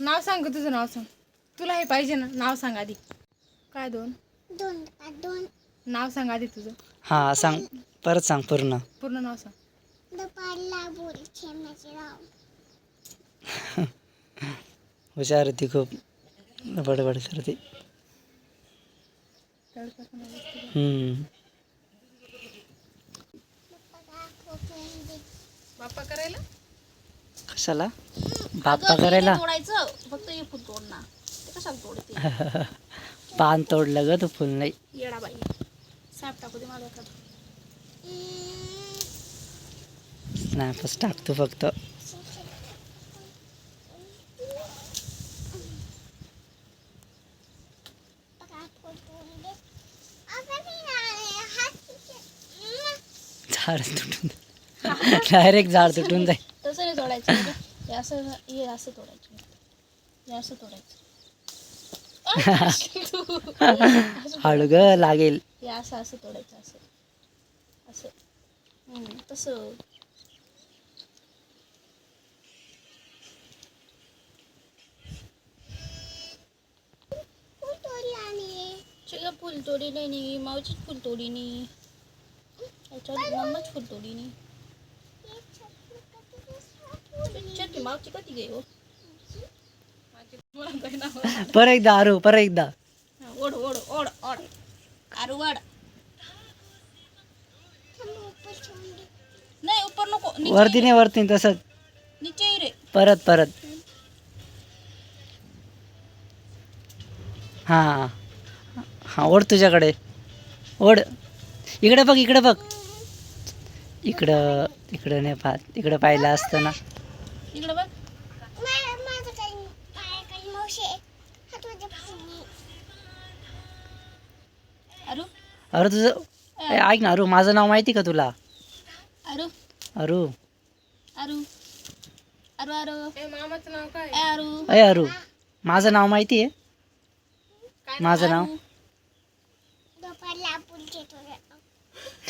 नाव सांग तुझं नाव सांग. तुला हे पाहिजे ना नाव सांग आधी. काय दोन? दोन दोन. नाव सांग आधी तुझं. हां सांग. परत सांग पूर्ण. पूर्ण नाव सांग. दुपारला बोल खेळण्याचे राव. हुशार होती खूप. बडबड करते. हम्म. बाप्पा करायला? कशाला? बाप्पा करायला तोडायचं फक्त हे फुल तोड ना ते कशाला तोडते? पान तोडलं ग तू फुल नाही. येडा बाई. साप टाकू दे मला एखादं. स्नॅपच टाकतो फक्त. झाड तुटून डायरेक्ट झाड तुटून जाईल. तसं नाही तोडायचं. हे असं हे असं तोडायचं. हे असं तोडायचं. हळू ग लागेल. हे असं असं तोडायचं असं. असं. तसं. चिगा फुल तोडी नाही मावचीच फुल तोडी नाही याच्यावर मम्माच फुल तोडी नाही कधी गे हो परत एकदा अरू परत एकदा ओढ ओढ ओढ ओढ. आरू वाढ. नाही उपर नको नीचे वरती नाही वरती नाही, तसंच. नीचे ही रे परत परत. हां. हां ओढ तुझ्याकडे. ओढ. इकडे बघ इकडे बघ. इकडं इकडं नाही पाहत. इकडं पाहिलं असतं ना. इकडे बघ. माझं काही काही मावशी अरे तुझं ए, ऐक ना अरू माझं नाव माहिती का तुला? आरू अरू. आरू आरू आरू ए मामाचं नाव काय? ए अय अरू माझं नाव माहिती आहे? माझं नाव? दुपारला.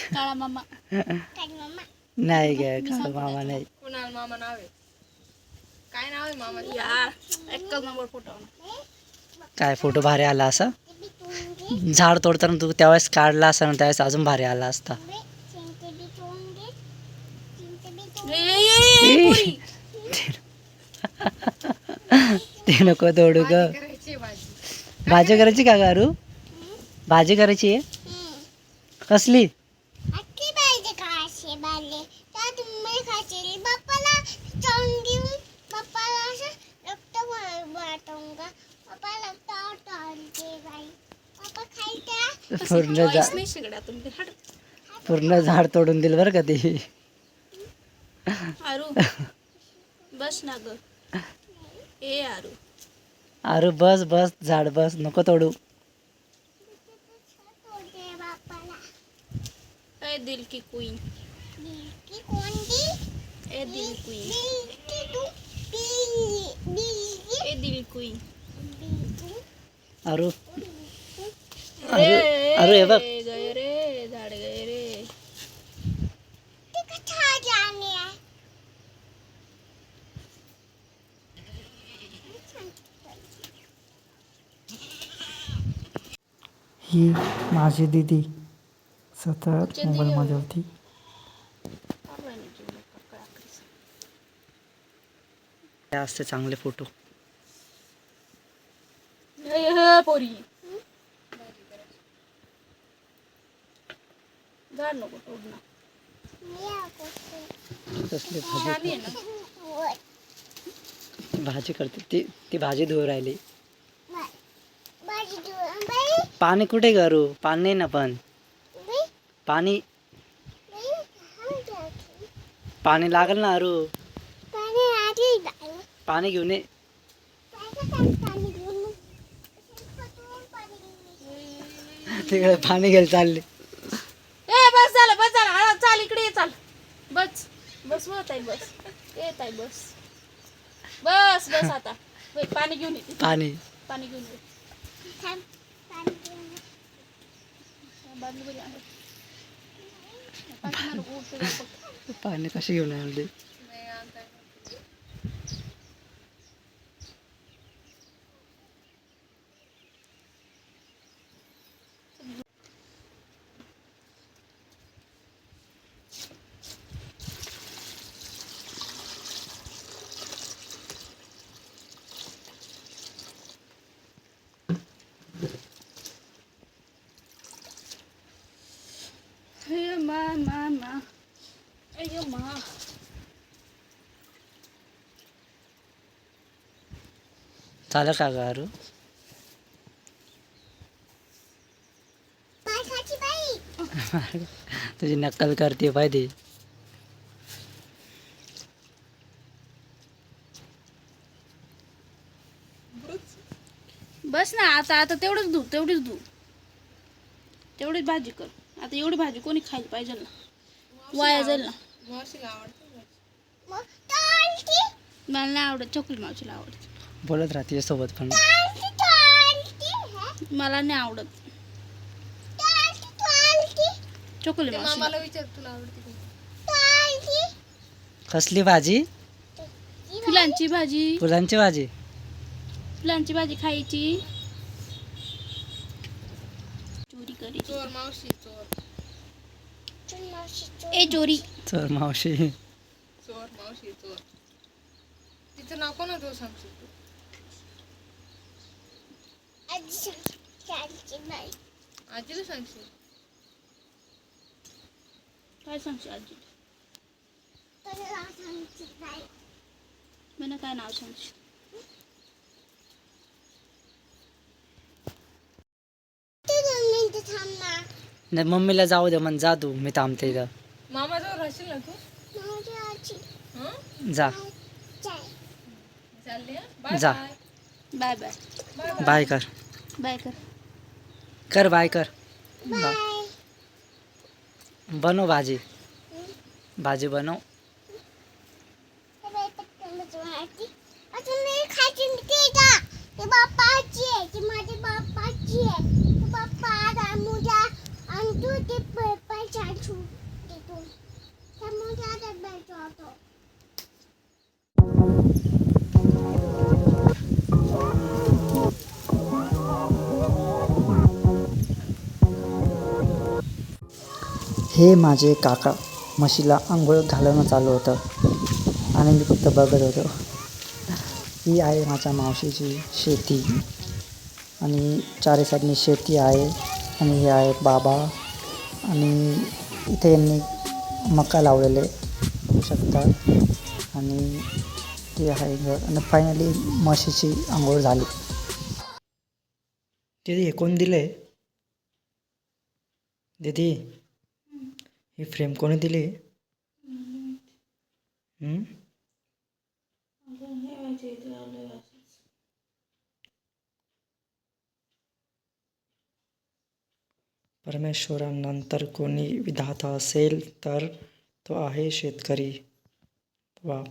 काळा मामा. काय मम्मा नाही ग का मामा नाही. कुणाल मामा नाव आहे? काय नाव आहे मामाचं? यार एकच नंबर फोटो. काय फोटो भारी आला असा? झाड तोडताना तू त्यावेळेस काढला असा ना त्यावेळेस अजून भारी आला असता. ते नको तोडू ग. करायची भाजी. करायची? का गारू भाजी करायची आहे. कसली अख्खी पाहिजे का असे बाले त्या तुम्ही खाशील बाप्पाला चावून घेऊन बाप्पाला असं रक्त वाटूंगा बाप्पा रक्त टाळते बाई बाप्पा खायच्या पूर्ण झाड. पूर्ण झाड तोडून दिलं बरं का ते. आरू बस ना ग. ए आरू. अरे बस बस झाड बस नको तोडू. ए दिल की क्वीन ए दिल क्वीन ए दिल क्वीन बिलकी अरू अरे हे बघ. गए रे झाड गए रे ही माझी दिदी सतत मोबाईलमध्ये होती. असते चांगले फोटो. पोरी. झाड नको तोड ना. मी आकोसे कसली छान आहे ना. भाजी करते. ती ती भाजी धुवू राहिली. भाजी देऊ बाई पाणी कुठे करू पाणी नाही ना पण. पाणी पाणी लागेल ना अरू. पाणी घेऊन ये. काय काय पाणी घेऊन पाणी घेऊन तिकडे पाणी घ्यायला चालले ए बस झालं बस झालं हा, चाल इकडे ये चाल बस बस व ताई बस. ए ताई बस. बस बस आता. वय, पाणी घेऊन येते पाणी. पाणी घेऊन ये. थांब पाणी घेऊन बादली बरी आहे. पाणी. मारू, उठ, उठ, उठ. पाणी कशी घेऊन आले? खायची बाई. तुझी नक्कल करते पाहिजे बस ना आता आता तेवढंच धू तेवढीच धू. तेवढीच भाजी कर. आता एवढी भाजी कोणी खायला पाहिजे ना? वाया जाईल ना? मला नाही आवडत चॉकलेट मावशीला आवडते. बोलत राहते सोबत पण. हं? मला नाही आवडत. मामाला विचार तुला? चालती कसली भाजी? फुलांची भाजी. फुलांची भाजी. फुलांची भाजी खायची. चोरी करायची चोर मावशी चोर. ए चोरी. चल मावशी. चोर मावशी चोर. तिचं नाव कोण होतं सांगशील तू आजी सांग. चालती बाई आजीला सांगशील? काय सांगशील मला काय नाव सांगशील? नाही मम्मीला जाऊ दे मग जा तू मी थांबते इथं. मामाजवळ राहशील ना तू? हं? जा. चाल चालले? बाय जा. बाय. बाय बाय बाय कर. बाय कर। कर बाय कर। बाय। बनव भाजी भाजी बनव हे बाई हे माझे काका. म्हशीला आंघोळ घालवणं चालू होतं. आणि मी फक्त बघत होतो. ही आहे माझ्या मावशीची शेती. आणि चारी साईडनी शेती आहे. आणि हे आहे बाबा. आणि इथे यांनी मका लावलेले. बघू शकता आणि ते आहे घर. आणि फायनली म्हशीची आंघोळ झाली. दीदी हे कोण दिले दीदी ही फ्रेम कोणी दिली? परमेश्वरानंतर कोणी विधाता असेल तर तो आहे शेतकरी. वा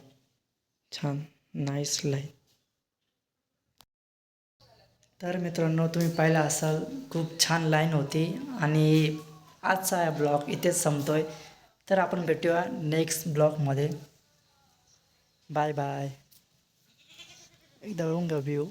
छान नाईस लाईन तर मित्रांनो तुम्ही पाहिलं असाल खूप छान लाईन होती आणि आजचा हा ब्लॉग इथेच संपतो आहे तर आपण भेटूया नेक्स्ट ब्लॉगमध्ये बाय बाय एकदा व्ह्यू